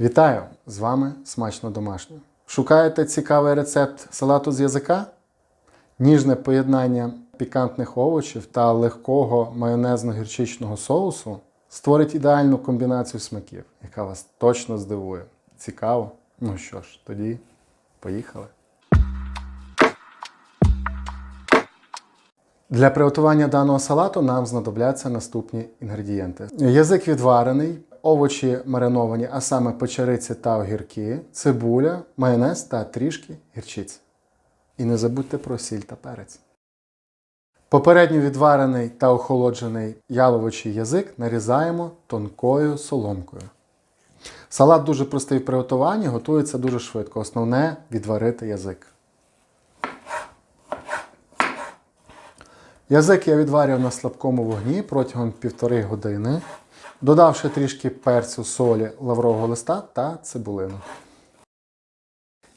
Вітаю! З вами смачно домашнє. Шукаєте цікавий рецепт салату з язика? Ніжне поєднання пікантних овочів та легкого майонезно-гірчичного соусу створить ідеальну комбінацію смаків, яка вас точно здивує. Цікаво? Ну що ж, тоді поїхали. Для приготування даного салату нам знадобляться наступні інгредієнти: язик відварений, овочі мариновані, а саме печериці та огірки, цибуля, майонез та трішки гірчиці. І не забудьте про сіль та перець. Попередньо відварений та охолоджений яловичий язик нарізаємо тонкою соломкою. Салат дуже простий в приготуванні, готується дуже швидко. Основне відварити язик. Язик я відварював на слабкому вогні протягом півтори години, додавши трішки перцю, солі, лаврового листа та цибулину.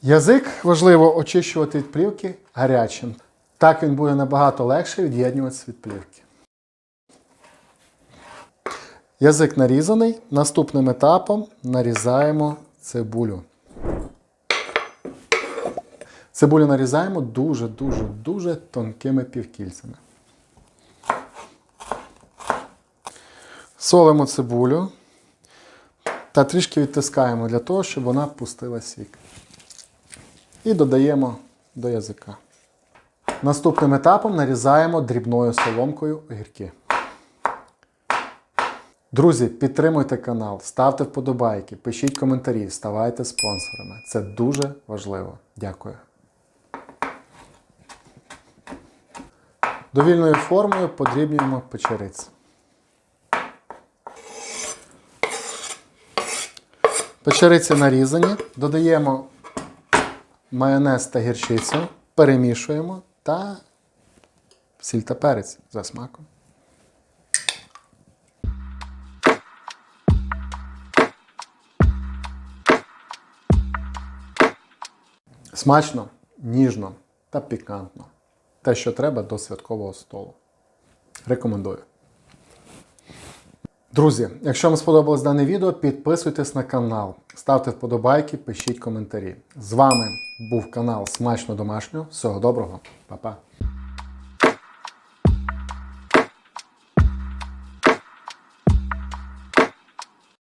Язик важливо очищувати від плівки гарячим. Так він буде набагато легше від'єднюватися від плівки. Язик нарізаний. Наступним етапом нарізаємо цибулю. Цибулю нарізаємо дуже-дуже дуже тонкими півкільцями. Солимо цибулю та трішки відтискаємо для того, щоб вона пустила сік. І додаємо до язика. Наступним етапом нарізаємо дрібною соломкою огірки. Друзі, підтримуйте канал, ставте вподобайки, пишіть коментарі, ставайте спонсорами. Це дуже важливо. Дякую. Довільною формою подрібнюємо печериці. Печериці нарізані, додаємо майонез та гірчицю, перемішуємо та сіль та перець за смаком. Смачно, ніжно та пікантно. Те, що треба до святкового столу. Рекомендую. Друзі, якщо вам сподобалось дане відео, підписуйтесь на канал, ставте вподобайки, пишіть коментарі. З вами був канал Смачно Домашнього. Всього доброго, Па-па.